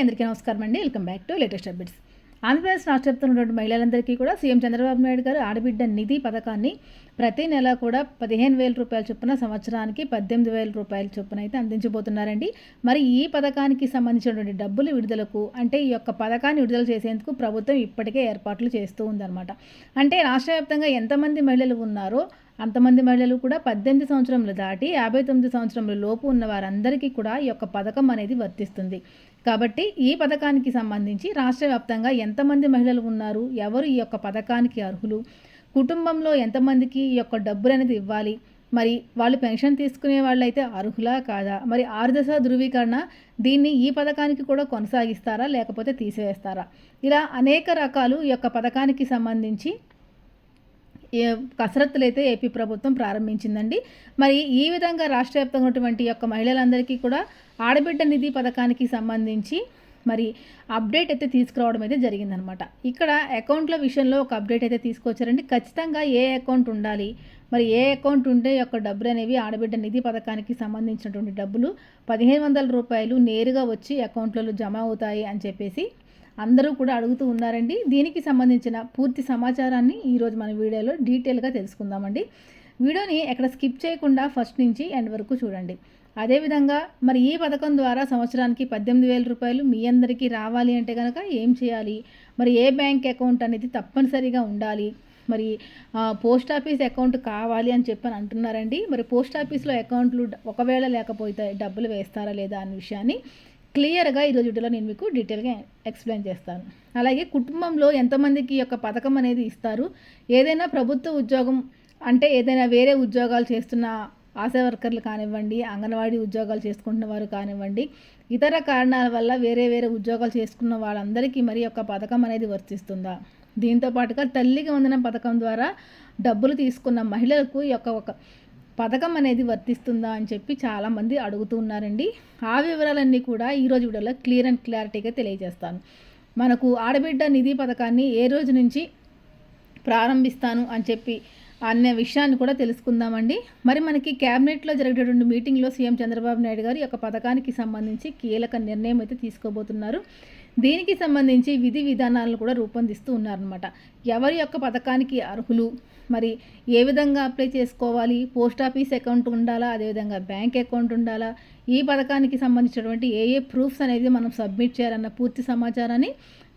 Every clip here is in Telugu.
అందరికీ నమస్కారం అండి. Welcome back to latest updates. Andhra Pradesh రాష్ట్ర వ్యాప్తంగా మహిళలందరికీ కూడా సీఎం చంద్రబాబు నాయుడు గారు ఆడబిడ్డ నిధి పథకాన్ని ప్రతి నెల కూడా పదిహేను వేల రూపాయల చొప్పున సంవత్సరానికి పద్దెనిమిది వేల రూపాయల చొప్పున అయితే అందించబోతున్నారండి. మరి ఈ పథకానికి సంబంధించినటువంటి డబ్బులు విడుదలకు అంటే ఈ యొక్క పథకాన్ని విడుదల చేసేందుకు ప్రభుత్వం ఇప్పటికే ఏర్పాట్లు చేస్తూ ఉందన్నమాట. అంటే రాష్ట్ర వ్యాప్తంగా ఎంతమంది మహిళలు ఉన్నారో అంతమంది మహిళలు కూడా పద్దెనిమిది సంవత్సరములు దాటి యాభై తొమ్మిది సంవత్సరముల లోపు ఉన్న వారందరికీ కూడా ఈ యొక్క పథకం అనేది వర్తిస్తుంది. కాబట్టి ఈ పథకానికి సంబంధించి రాష్ట్ర వ్యాప్తంగా ఎంతమంది మహిళలు ఉన్నారు? ఎవరు ఈ యొక్క పథకానికి అర్హులు? కుటుంబంలో ఎంతమందికి ఈ యొక్క డబ్బులు అనేది ఇవ్వాలి? మరి వాళ్ళు పెన్షన్ తీసుకునే వాళ్ళైతే అర్హులా కాదా? మరి ఆరు దశ ధృవీకరణ దీన్ని ఈ పథకానికి కూడా కొనసాగిస్తారా? లేకపోతే తీసివేస్తారా? ఇలా అనేక రకాలు ఈ యొక్క పథకానికి సంబంధించి కసరత్తులు అయితే ఏపీ ప్రభుత్వం ప్రారంభించిందండి. మరి ఈ విధంగా రాష్ట్ర వ్యాప్తంగా ఉన్నటువంటి యొక్క మహిళలందరికీ కూడా ఆడబిడ్డ నిధి పథకానికి సంబంధించి మరి అప్డేట్ అయితే తీసుకురావడం అయితే జరిగిందనమాట. ఇక్కడ అకౌంట్ల విషయంలో ఒక అప్డేట్ అయితే తీసుకొచ్చారండి. ఖచ్చితంగా ఏ అకౌంట్ ఉండాలి మరి ఏ అకౌంట్ ఉంటే యొక్క డబ్బులు అనేవి ఆడబిడ్డ నిధి పథకానికి సంబంధించినటువంటి డబ్బులు పదిహేను వందల రూపాయలు నేరుగా వచ్చి అకౌంట్లలో జమ అవుతాయి అని చెప్పేసి అందరూ కూడా అడుగుతూ ఉన్నారండి. దీనికి సంబంధించిన పూర్తి సమాచారాన్ని ఈరోజు మన వీడియోలో డీటెయిల్గా తెలుసుకుందామండి. వీడియోని ఎక్కడ స్కిప్ చేయకుండా ఫస్ట్ నుంచి ఎండ్ వరకు చూడండి. అదేవిధంగా మరి ఈ పథకం ద్వారా సంవత్సరానికి పద్దెనిమిది వేల రూపాయలు మీ అందరికీ రావాలి అంటే కనుక ఏం చేయాలి? మరి ఏ బ్యాంక్ అకౌంట్ అనేది తప్పనిసరిగా ఉండాలి? మరి పోస్ట్ ఆఫీస్ అకౌంట్ కావాలి అని చెప్పని అంటున్నారండి. మరి పోస్ట్ ఆఫీస్లో అకౌంట్లు ఒకవేళ లేకపోతే డబ్బులు వేస్తారా లేదా అనే విషయాన్ని క్లియర్గా ఈ రోజులో నేను మీకు డీటెయిల్గా ఎక్స్ప్లెయిన్ చేస్తాను. అలాగే కుటుంబంలో ఎంతమందికి యొక్క పథకం అనేది ఇస్తారు? ఏదైనా ప్రభుత్వ ఉద్యోగం అంటే ఏదైనా వేరే ఉద్యోగాలు చేస్తున్న ఆశా వర్కర్లు కానివ్వండి అంగన్వాడీ ఉద్యోగాలు చేసుకుంటున్న వారు కానివ్వండి ఇతర కారణాల వల్ల వేరే వేరే ఉద్యోగాలు చేసుకున్న వాళ్ళందరికీ మరి యొక్క పథకం అనేది వర్తిస్తుందా? దీంతో పాటుగా తల్లికి వందన పథకం ద్వారా డబ్బులు తీసుకున్న మహిళలకు ఈ యొక్క ఒక పథకం అనేది వర్తిస్తుందా అని చెప్పి చాలామంది అడుగుతూ ఉన్నారండి ఆ వివరాలన్నీ కూడా ఈరోజు వీడియోలో క్లియర్ అండ్ క్లారిటీగా తెలియజేస్తాను. మనకు ఆడబిడ్డ నిధి పథకాన్ని ఏ రోజు నుంచి ప్రారంభిస్తాను అని చెప్పి అనే విషయాన్ని కూడా తెలుసుకుందామండి. మరి మనకి క్యాబినెట్లో జరిగేటటువంటి మీటింగ్లో సీఎం చంద్రబాబు నాయుడు గారు యొక్క పథకానికి సంబంధించి కీలక నిర్ణయం అయితే తీసుకోబోతున్నారు. దీనికి సంబంధించి విధి విధానాలను కూడా రూపొందిస్తూ ఉన్నారనమాట ఎవరి యొక్క పథకానికి అర్హులు మరి ఏ విధంగా అప్లై చేసుకోవాలి? పోస్ట్ ఆఫీస్ అకౌంట్ ఉండాలా? అదేవిధంగా బ్యాంక్ అకౌంట్ ఉండాలా? ఈ పథకానికి సంబంధించినటువంటి ఏ ఏ ప్రూఫ్స్ అనేది మనం సబ్మిట్ చేయాలన్న పూర్తి సమాచారాన్ని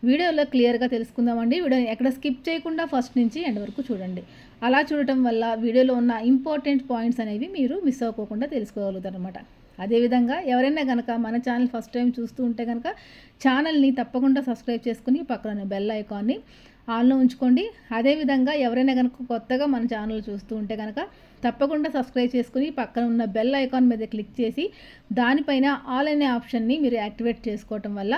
వీడియోలో క్లియర్గా తెలుసుకుందామండి. వీడియో ఎక్కడ స్కిప్ చేయకుండా ఫస్ట్ నుంచి ఎండ్ వరకు చూడండి. అలా చూడటం వల్ల వీడియోలో ఉన్న ఇంపార్టెంట్ పాయింట్స్ అనేవి మీరు మిస్ అవ్వకుండా తెలుసుకోగలుగుతారు అనమాట అదేవిధంగా ఎవరైనా కనుక మన ఛానల్ ఫస్ట్ టైం చూస్తూ ఉంటే కనుక ఛానల్ని తప్పకుండా సబ్స్క్రైబ్ చేసుకుని పక్కన బెల్ ఐకాన్ని ఆన్లో ఉంచుకోండి. అదేవిధంగా ఎవరైనా కనుక కొత్తగా మన ఛానల్ చూస్తూ ఉంటే కనుక తప్పకుండా సబ్స్క్రైబ్ చేసుకుని పక్కన ఉన్న బెల్ ఐకాన్ మీద క్లిక్ చేసి దానిపైన ఆల్ అనే ఆప్షన్ని మీరు యాక్టివేట్ చేసుకోవటం వల్ల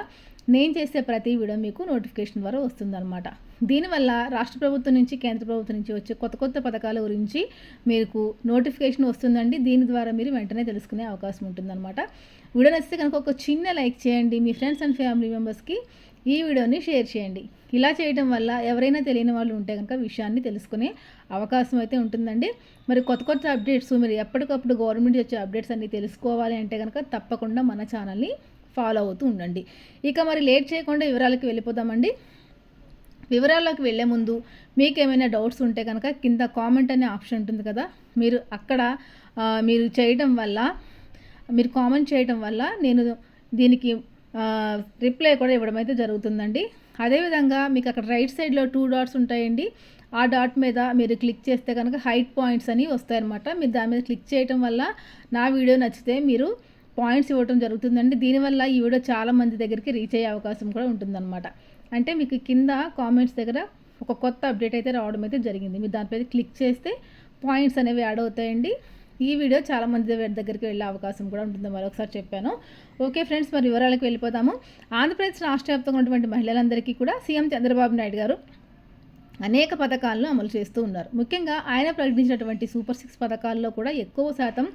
నేను చేసే ప్రతి వీడియో మీకు నోటిఫికేషన్ ద్వారా వస్తుందన్నమాట. దీనివల్ల రాష్ట్ర ప్రభుత్వం నుంచి కేంద్ర ప్రభుత్వం నుంచి వచ్చే కొత్త కొత్త పథకాల గురించి మీకు నోటిఫికేషన్ వస్తుందండి. దీని ద్వారా మీరు వెంటనే తెలుసుకునే అవకాశం ఉంటుందన్నమాట. వీడియో నచ్చితే కనుక ఒక చిన్న లైక్ చేయండి. మీ ఫ్రెండ్స్ అండ్ ఫ్యామిలీ మెంబర్స్కి ఈ వీడియోని షేర్ చేయండి. ఇలా చేయడం వల్ల ఎవరైనా తెలియని వాళ్ళు ఉంటే కనుక విషయాన్ని తెలుసుకునే అవకాశం అయితే ఉంటుందండి. మరి కొత్త కొత్త అప్డేట్స్ మీరు ఎప్పటికప్పుడు గవర్నమెంట్ వచ్చే అప్డేట్స్ అన్నీ తెలుసుకోవాలి అంటే కనుక తప్పకుండా మన ఛానల్ని ఫాలో అవుతూ ఉండండి. ఇక మరి లేట్ చేయకుండా వివరాలకు వెళ్ళిపోదామండి. వివరాల్లోకి వెళ్ళే ముందు మీకు ఏమైనా డౌట్స్ ఉంటే కనుక కింద కామెంట్ అనే ఆప్షన్ ఉంటుంది కదా. మీరు అక్కడ మీరు చేయడం వల్ల మీరు కామెంట్ చేయడం వల్ల నేను దీనికి రిప్లై కూడా ఇవ్వడం అయితే జరుగుతుందండి. అదేవిధంగా మీకు అక్కడ రైట్ సైడ్లో టూ డాట్స్ ఉంటాయండి. ఆ డాట్ మీద మీరు క్లిక్ చేస్తే కనుక హైట్ పాయింట్స్ అని వస్తాయన్నమాట. మీరు దాని మీద క్లిక్ చేయటం వల్ల నా వీడియో నచ్చితే మీరు పాయింట్స్ ఇవ్వడం జరుగుతుందండి. దీనివల్ల ఈ వీడియో చాలా మంది దగ్గరికి రీచ్ అయ్యే అవకాశం కూడా ఉంటుందన్నమాట. అంటే మీకు కింద కామెంట్స్ దగ్గర ఒక కొత్త అప్డేట్ అయితే రావడం అయితే జరిగింది. మీరు దానిపై క్లిక్ చేస్తే పాయింట్స్ అనేవి యాడ్ అవుతాయండి. ఈ వీడియో చాలా మంది దగ్గరికి వెళ్ళే అవకాశం కూడా ఉంటుంది. మరొకసారి చెప్పాను. ఓకే ఫ్రెండ్స్ మరి వివరాలకు వెళ్ళిపోతాము. ఆంధ్రప్రదేశ్ రాష్ట్ర వ్యాప్తంగా ఉన్నటువంటి మహిళలందరికీ కూడా సీఎం చంద్రబాబు నాయుడు గారు అనేక పథకాలను అమలు చేస్తూ ఉన్నారు. ముఖ్యంగా ఆయన ప్రకటించినటువంటి సూపర్ సిక్స్ పథకాల్లో కూడా ఎక్కువ శాతం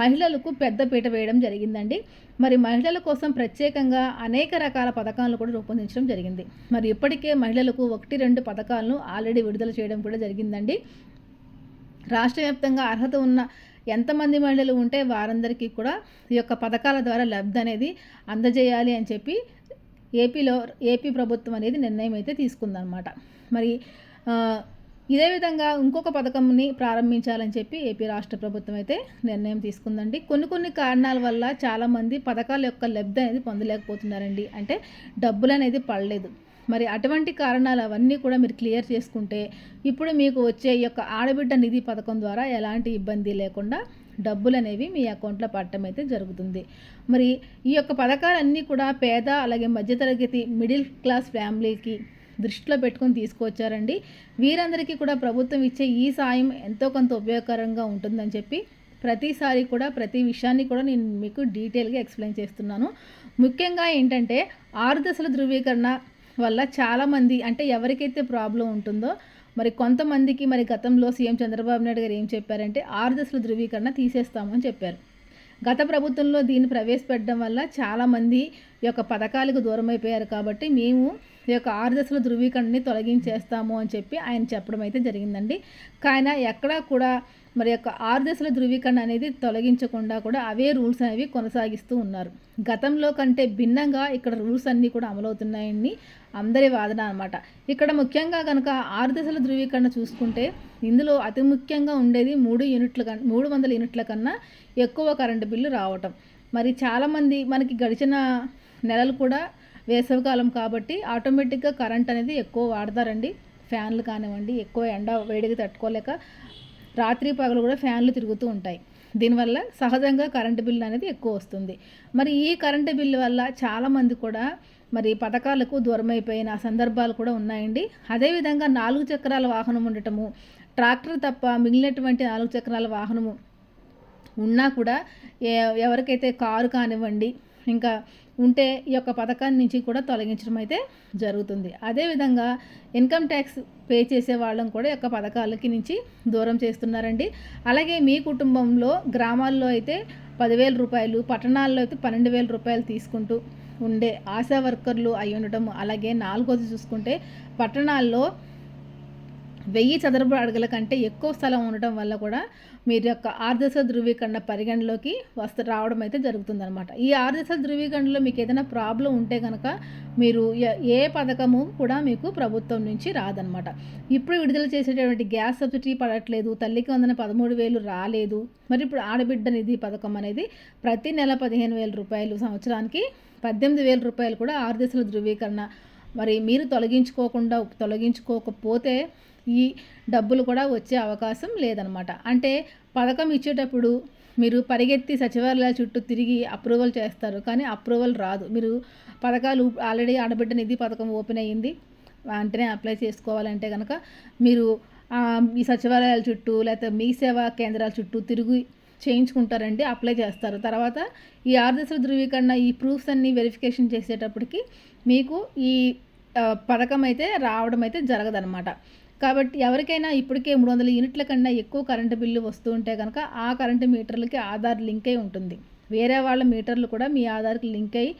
మహిళలకు పెద్దపీట వేయడం జరిగిందండి. మరి మహిళల కోసం ప్రత్యేకంగా అనేక రకాల పథకాలను కూడా రూపొందించడం జరిగింది. మరి ఇప్పటికే మహిళలకు ఒకటి రెండు పథకాలను ఆల్రెడీ విడుదల చేయడం కూడా జరిగిందండి. రాష్ట్ర వ్యాప్తంగా అర్హత ఉన్న ఎంతమంది మహిళలు ఉంటే వారందరికీ కూడా ఈ యొక్క పథకాల ద్వారా లబ్ధి అనేది అందజేయాలి అని చెప్పి ఏపీలో ఏపీ ప్రభుత్వం అనేది నిర్ణయం అయితే తీసుకుందనమాట మరి ఇదే విధంగా ఇంకొక పథకంని ప్రారంభించాలని చెప్పి ఏపీ రాష్ట్ర ప్రభుత్వం అయితే నిర్ణయం తీసుకుందండి. కొన్ని కొన్ని కారణాల వల్ల చాలామంది పథకాల యొక్క లబ్ధి అనేది పొందలేకపోతున్నారండి. అంటే డబ్బులు అనేది పడలేదు. మరి అటువంటి కారణాలు అవన్నీ కూడా మీరు క్లియర్ చేసుకుంటే ఇప్పుడు మీకు వచ్చే ఈ యొక్క ఆడబిడ్డ నిధి పథకం ద్వారా ఎలాంటి ఇబ్బంది లేకుండా డబ్బులు అనేవి మీ అకౌంట్లో పడటం అయితే జరుగుతుంది. మరి ఈ యొక్క పథకాలన్నీ కూడా పేద అలాగే మధ్యతరగతి మిడిల్ క్లాస్ ఫ్యామిలీకి దృష్టిలో పెట్టుకొని తీసుకువచ్చారండి వీరందరికీ కూడా ప్రభుత్వం ఇచ్చే ఈ సాయం ఎంతో కొంత ఉపయోగకరంగా ఉంటుందని చెప్పి ప్రతిసారి కూడా ప్రతి విషయాన్ని కూడా నేను మీకు డీటెయిల్గా ఎక్స్ప్లెయిన్ చేస్తున్నాను. ముఖ్యంగా ఏంటంటే ఆరు దశల ధృవీకరణ వల్ల చాలామంది అంటే ఎవరికైతే ప్రాబ్లం ఉంటుందో మరి కొంతమందికి మరి గతంలో సీఎం చంద్రబాబు నాయుడు గారు ఏం చెప్పారంటే ఆరు దశల ధృవీకరణ తీసేస్తామని చెప్పారు. గత ప్రభుత్వంలో దీన్ని ప్రవేశపెట్టడం వల్ల చాలామంది ఈ యొక్క పథకాలకు దూరం అయిపోయారు కాబట్టి మేము ఈ యొక్క ఆరు దశల ధృవీకరణని తొలగించేస్తాము అని చెప్పి ఆయన చెప్పడం అయితే జరిగిందండి. కానీ ఎక్కడా కూడా మరి యొక్క ఆరు దశల ధృవీకరణ అనేది తొలగించకుండా కూడా అవే రూల్స్ అనేవి కొనసాగిస్తూ ఉన్నారు. గతంలో కంటే భిన్నంగా ఇక్కడ రూల్స్ అన్నీ కూడా అమలవుతున్నాయని అందరి వాదన అనమాట ఇక్కడ ముఖ్యంగా కనుక ఆరు దశల ధృవీకరణ చూసుకుంటే ఇందులో అతి ముఖ్యంగా ఉండేది మూడు యూనిట్ల కన్నా మూడు వందల యూనిట్ల కన్నా ఎక్కువ కరెంటు బిల్లు రావటం. మరి చాలామంది మనకి గడిచిన నెలలు కూడా వేసవికాలం కాబట్టి ఆటోమేటిక్గా కరెంట్ అనేది ఎక్కువ వాడతారండి. ఫ్యాన్లు కానివ్వండి ఎక్కువ ఎండ వేడికి తట్టుకోలేక రాత్రి పగలు కూడా ఫ్యాన్లు తిరుగుతూ ఉంటాయి. దీనివల్ల సహజంగా కరెంటు బిల్లు అనేది ఎక్కువ వస్తుంది. మరి ఈ కరెంటు బిల్లు వల్ల చాలామంది కూడా మరి పథకాలకు దూరమైపోయిన సందర్భాలు కూడా ఉన్నాయండి. అదేవిధంగా నాలుగు చక్రాల వాహనం ఉండటము ట్రాక్టర్ తప్ప మిగిలినటువంటి నాలుగు చక్రాల వాహనము ఉన్నా కూడా ఎవరికైతే కారు కానివ్వండి ఇంకా ఉంటే ఈ యొక్క పథకాన్ని నుంచి కూడా తొలగించడం అయితే జరుగుతుంది. అదేవిధంగా ఇన్కమ్ ట్యాక్స్ పే చేసే వాళ్ళం కూడా యొక్క పథకాలకి నుంచి దూరం చేస్తున్నారండి. అలాగే మీ కుటుంబంలో గ్రామాల్లో అయితే పదివేల రూపాయలు పట్టణాల్లో అయితే పన్నెండు వేల రూపాయలు తీసుకుంటూ ఉండే ఆశా వర్కర్లు అయి ఉండటం అలాగే నాలుగోది చూసుకుంటే పట్టణాల్లో వెయ్యి చదరపు అడుగుల కంటే ఎక్కువ స్థలం ఉండటం వల్ల కూడా మీరు యొక్క ఆర్దశ ధృవీకరణ పరిగణలోకి వస్తు రావడం అయితే జరుగుతుందనమాట ఈ ఆర్దశ ధృవీకరణలో మీకు ఏదైనా ప్రాబ్లం ఉంటే కనుక మీరు ఏ పథకము కూడా మీకు ప్రభుత్వం నుంచి రాదనమాట ఇప్పుడు విడుదల చేసేటటువంటి గ్యాస్ సబ్సిడీ పడట్లేదు తల్లికి వందన పదమూడు వేలు రాలేదు. మరి ఇప్పుడు ఆడబిడ్డ నిధి పథకం అనేది ప్రతి నెల పదిహేను వేల రూపాయలు సంవత్సరానికి పద్దెనిమిది వేల రూపాయలు కూడా ఆరు దశల ధృవీకరణ. మరి మీరు తొలగించుకోకుండా తొలగించుకోకపోతే ఈ డబ్బులు కూడా వచ్చే అవకాశం లేదనమాట. అంటే పథకం ఇచ్చేటప్పుడు మీరు పరిగెత్తి సచివాలయాల చుట్టూ తిరిగి అప్రూవల్ చేస్తారు. కానీ అప్రూవల్ రాదు. మీరు పథకాలు ఆల్రెడీ ఆడబిడ్డ నిధి పథకం ఓపెన్ అయ్యింది. వెంటనే అప్లై చేసుకోవాలంటే కనుక మీరు ఈ సచివాలయాల చుట్టూ లేకపోతే మీ సేవా కేంద్రాల చుట్టూ తిరిగి చేయించుకుంటారండి అప్లై చేస్తారు. తర్వాత ఈ ఆర్దశల ధృవీకరణ ఈ ప్రూఫ్స్ అన్ని వెరిఫికేషన్ చేసేటప్పటికి మీకు ఈ పథకం అయితే రావడం అయితే జరగదనమాట. కాబట్టి ఎవరికైనా ఇప్పటికే మూడు వందల యూనిట్ల కన్నా ఎక్కువ కరెంటు బిల్లు వస్తూ ఉంటే కనుక ఆ కరెంటు మీటర్లకి ఆధార్ లింక్ అయి ఉంటుంది. వేరే వాళ్ళ మీటర్లు కూడా మీ ఆధార్కి లింక్ అయ్యి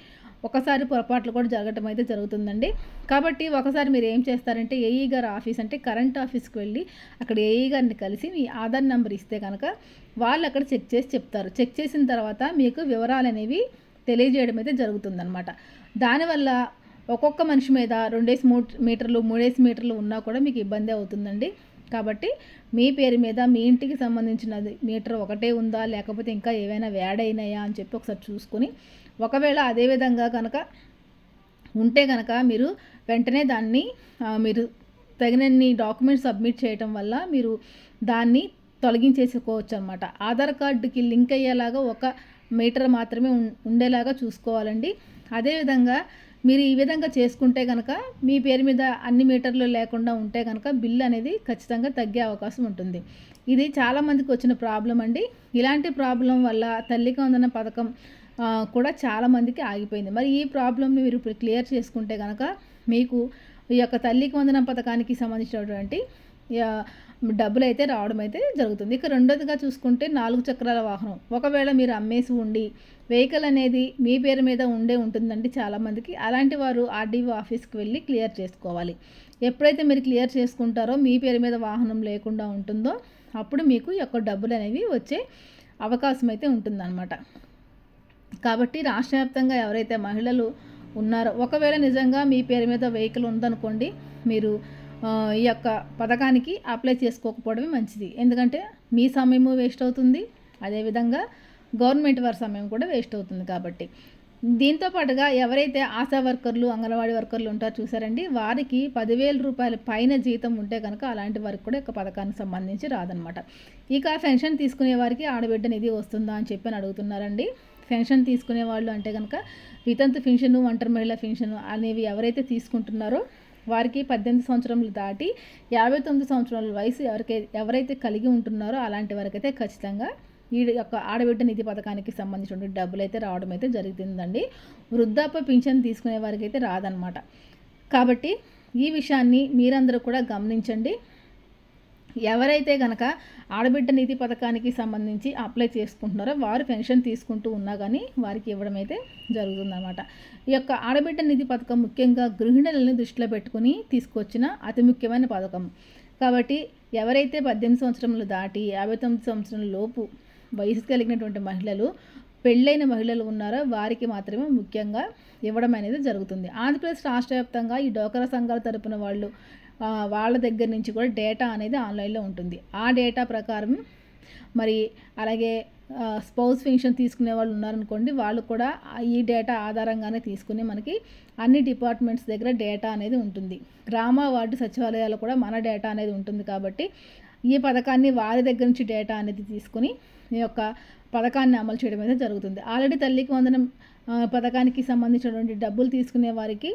ఒకసారి పొరపాట్లు కూడా జరగటం అయితే జరుగుతుందండి. కాబట్టి ఒకసారి మీరు ఏం చేస్తారంటే ఏఈ గారు ఆఫీస్ అంటే కరెంట్ ఆఫీస్కి వెళ్ళి అక్కడ ఏఈ గారిని కలిసి మీ ఆధార్ నెంబర్ ఇస్తే కనుక వాళ్ళు అక్కడ చెక్ చేసి చెప్తారు. చెక్ చేసిన తర్వాత మీకు వివరాలు అనేవి తెలియజేయడం అయితే జరుగుతుందన్నమాట. దానివల్ల ఒక్కొక్క మనిషి మీద రెండేసి మూ మీటర్లు మూడేసి మీటర్లు ఉన్నా కూడా మీకు ఇబ్బంది అవుతుందండి. కాబట్టి మీ పేరు మీద మీ ఇంటికి సంబంధించినది మీటర్ ఒకటే ఉందా లేకపోతే ఇంకా ఏవైనా యాడ్ అయినాయా అని చెప్పి ఒకసారి చూసుకొని ఒకవేళ అదేవిధంగా కనుక ఉంటే కనుక మీరు వెంటనే దాన్ని మీరు తగినన్ని డాక్యుమెంట్స్ సబ్మిట్ చేయటం వల్ల మీరు దాన్ని తొలగించేసుకోవచ్చు అనమాట ఆధార్ కార్డుకి లింక్ అయ్యేలాగా ఒక మీటర్ మాత్రమే ఉం- ఉండేలాగా చూసుకోవాలండి. అదేవిధంగా మీరు ఈ విధంగా చేసుకుంటే కనుక మీ పేరు మీద అన్ని మీటర్లు లేకుండా ఉంటే కనుక బిల్ అనేది ఖచ్చితంగా తగ్గే అవకాశం ఉంటుంది. ఇది చాలామందికి వచ్చిన ప్రాబ్లం అండి. ఇలాంటి ప్రాబ్లం వల్ల తల్లికి వందన పథకం కూడా చాలామందికి ఆగిపోయింది. మరి ఈ ప్రాబ్లమ్ని మీరు ఇప్పుడు క్లియర్ చేసుకుంటే కనుక మీకు ఈ యొక్క తల్లికి వందన పథకానికి సంబంధించినటువంటి డబ్బులు అయితే రావడం అయితే జరుగుతుంది. ఇక రెండోదిగా చూసుకుంటే నాలుగు చక్రాల వాహనం. ఒకవేళ మీరు అమ్మేసి ఉండి వెహికల్ అనేది మీ పేరు మీద ఉండే ఉంటుందండి చాలామందికి. అలాంటి వారు ఆర్డీఓ ఆఫీస్కి వెళ్ళి క్లియర్ చేసుకోవాలి. ఎప్పుడైతే మీరు క్లియర్ చేసుకుంటారో మీ పేరు మీద వాహనం లేకుండా ఉంటుందో అప్పుడు మీకు యొక్క డబ్బులు అనేవి వచ్చే అవకాశం అయితే ఉంటుందన్నమాట. కాబట్టి రాష్ట్ర వ్యాప్తంగా ఎవరైతే మహిళలు ఉన్నారో ఒకవేళ నిజంగా మీ పేరు మీద వెహికల్ ఉందనుకోండి మీరు ఈ యొక్క పథకానికి అప్లై చేసుకోకపోవడమే మంచిది. ఎందుకంటే మీ సమయము వేస్ట్ అవుతుంది. అదేవిధంగా గవర్నమెంట్ వారి సమయం కూడా వేస్ట్ అవుతుంది కాబట్టి. దీంతో పాటుగా ఎవరైతే ఆశా వర్కర్లు అంగన్వాడీ వర్కర్లు ఉంటారో చూసారండి వారికి పదివేల రూపాయల పైన జీతం ఉంటే కనుక అలాంటి వారికి కూడా ఒక పథకానికి సంబంధించి రాదనమాట ఇక పెన్షన్ తీసుకునే వారికి ఆడబిడ్డ నిధి వస్తుందా అని చెప్పి అని అడుగుతున్నారండి. పెన్షన్ తీసుకునే వాళ్ళు అంటే కనుక వితంతు పెన్షన్ ఒంటరి మహిళ పెన్షన్ అనేవి ఎవరైతే తీసుకుంటున్నారో వారికి పద్దెనిమిది సంవత్సరములు దాటి యాభై తొమ్మిది సంవత్సరాల వయసు ఎవరికై ఎవరైతే కలిగి ఉంటున్నారో అలాంటి వారికైతే ఖచ్చితంగా ఈ యొక్క ఆడబిడ్డ నిధి పథకానికి సంబంధించిన డబ్బులు అయితే రావడం అయితే జరుగుతుందండి. వృద్ధాప్య పింఛన్ తీసుకునే వారికి అయితే రాదనమాట కాబట్టి ఈ విషయాన్ని మీరందరూ కూడా గమనించండి. ఎవరైతే కనుక ఆడబిడ్డ నిధి పథకానికి సంబంధించి అప్లై చేసుకుంటున్నారో వారు పెన్షన్ తీసుకుంటూ ఉన్నా కానీ వారికి ఇవ్వడం అయితే జరుగుతుందన్నమాట. ఈ యొక్క ఆడబిడ్డ నిధి పథకం ముఖ్యంగా గృహిణులని దృష్టిలో పెట్టుకుని తీసుకొచ్చిన అతి ముఖ్యమైన పథకం. కాబట్టి ఎవరైతే పద్దెనిమిది సంవత్సరములు దాటి యాభై తొమ్మిది సంవత్సరం లోపు వయసు కలిగినటువంటి మహిళలు పెళ్ళైన మహిళలు ఉన్నారో వారికి మాత్రమే ముఖ్యంగా ఇవ్వడం అనేది జరుగుతుంది. ఆంధ్రప్రదేశ్ రాష్ట్ర వ్యాప్తంగా ఈ డోకరా సంఘాల తరపున వాళ్ళు వాళ్ళ దగ్గర నుంచి కూడా డేటా అనేది ఆన్లైన్లో ఉంటుంది. ఆ డేటా ప్రకారం మరి అలాగే స్పౌస్ పెన్షన్ తీసుకునే వాళ్ళు ఉన్నారనుకోండి వాళ్ళు కూడా ఈ డేటా ఆధారంగానే తీసుకుని మనకి అన్ని డిపార్ట్మెంట్స్ దగ్గర డేటా అనేది ఉంటుంది. గ్రామ వార్డు సచివాలయాలు కూడా మన డేటా అనేది ఉంటుంది కాబట్టి ఈ పథకాన్ని వారి దగ్గర నుంచి డేటా అనేది తీసుకుని ఈ యొక్క పథకాన్ని అమలు చేయడం అయితే జరుగుతుంది. ఆల్రెడీ తల్లికి వందనం పథకానికి సంబంధించినటువంటి డబ్బులు తీసుకునే వారికి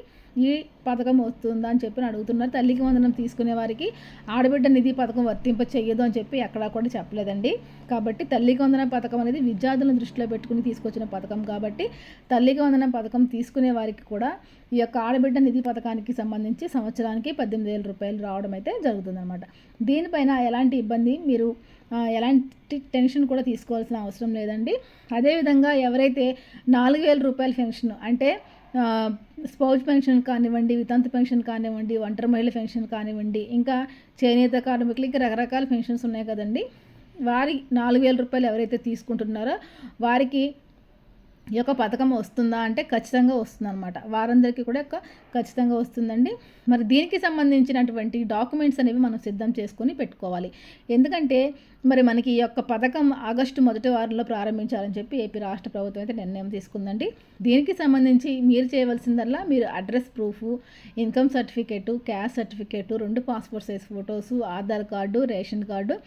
ఈ పథకం వస్తుందా అని చెప్పి అడుగుతున్నారు. తల్లికి వందనం తీసుకునే వారికి ఆడబిడ్డ నిధి పథకం వర్తింప చెయ్యదు అని చెప్పి ఎక్కడా కూడా చెప్పలేదండి. కాబట్టి తల్లికి వందనం పథకం అనేది విద్యార్థులను దృష్టిలో పెట్టుకుని తీసుకొచ్చిన పథకం కాబట్టి తల్లికి వందనం పథకం తీసుకునే వారికి కూడా ఈ యొక్క ఆడబిడ్డ నిధి పథకానికి సంబంధించి సంవత్సరానికి పద్దెనిమిది వేల రూపాయలు రావడం అయితే జరుగుతుందన్నమాట. దీనిపైన ఎలాంటి ఇబ్బంది మీరు ఎలాంటి టెన్షన్ కూడా తీసుకోవాల్సిన అవసరం లేదండి. అదేవిధంగా ఎవరైతే నాలుగు వేల రూపాయల పెన్షన్ అంటే స్పౌజ్ పెన్షన్ కానివ్వండి వితంతు పెన్షన్ కానివ్వండి ఒంటరి మహిళ పెన్షన్ కానివ్వండి ఇంకా చేనేత కార్మికులు ఇంకా రకరకాల పెన్షన్స్ ఉన్నాయి కదండి. వారి నాలుగు వేల రూపాయలు ఎవరైతే తీసుకుంటున్నారో వారికి ఈ యొక్క పథకం వస్తుందా అంటే ఖచ్చితంగా వస్తుందన్నమాట. వారందరికీ కూడా యొక్క ఖచ్చితంగా వస్తుందండి. మరి దీనికి సంబంధించినటువంటి డాక్యుమెంట్స్ అనేవి మనం సిద్ధం చేసుకొని పెట్టుకోవాలి. ఎందుకంటే మరి మనకి ఈ యొక్క పథకం ఆగస్టు మొదటి వారంలో ప్రారంభించాలని చెప్పి ఏపీ రాష్ట్ర ప్రభుత్వం అయితే నిర్ణయం తీసుకుందండి. దీనికి సంబంధించి మీరు చేయవలసిందల్లా మీరు address proof income certificate caste certificate రెండు passport size photos Aadhaar card ration card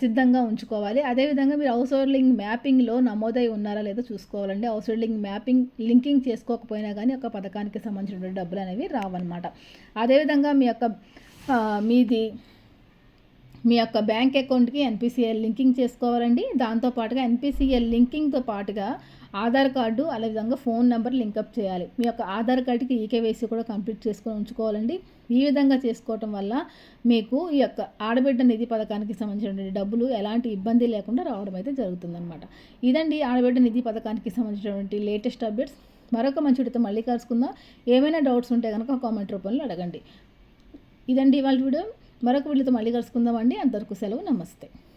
సిద్ధంగా ఉంచుకోవాలి. అదేవిధంగా మీరు హౌస్ హోల్డింగ్ మ్యాపింగ్లో నమోదై ఉన్నారా లేదో చూసుకోవాలండి. హౌస్ హోల్డింగ్ మ్యాపింగ్ లింకింగ్ చేసుకోకపోయినా కానీ ఒక పథకానికి సంబంధించిన డబ్బులు అనేవి రావన్నమాట. అదేవిధంగా మీ యొక్క మీది మీ యొక్క బ్యాంక్ అకౌంట్కి ఎన్పిసిఎల్ లింకింగ్ చేసుకోవాలండి. దాంతోపాటుగా ఎన్పిసిఎల్ లింకింగ్తో పాటుగా ఆధార్ కార్డు అదేవిధంగా ఫోన్ నెంబర్ లింకప్ చేయాలి. మీ యొక్క ఆధార్ కార్డుకి ఈకేవైసీ కూడా కంప్లీట్ చేసుకొని ఉంచుకోవాలండి. ఈ విధంగా చేసుకోవటం వల్ల మీకు ఈ యొక్క ఆడబిడ్డ నిధి పథకానికి సంబంధించినటువంటి డబ్బులు ఎలాంటి ఇబ్బంది లేకుండా రావడం అయితే జరుగుతుందన్నమాట. ఇదండి ఆడబిడ్డ నిధి పథకానికి సంబంధించినటువంటి లేటెస్ట్ అప్డేట్స్. మరొక మంచి మళ్ళీ కలుసుకుందాం. ఏమైనా డౌట్స్ ఉంటే కనుక కామెంట్ రూపంలో అడగండి. ఇదండి ఇవాళ వీడియో. మరొక వీడియోతో మళ్ళీ కలుసుకుందామండి. అంతవరకు సెలవు. నమస్తే.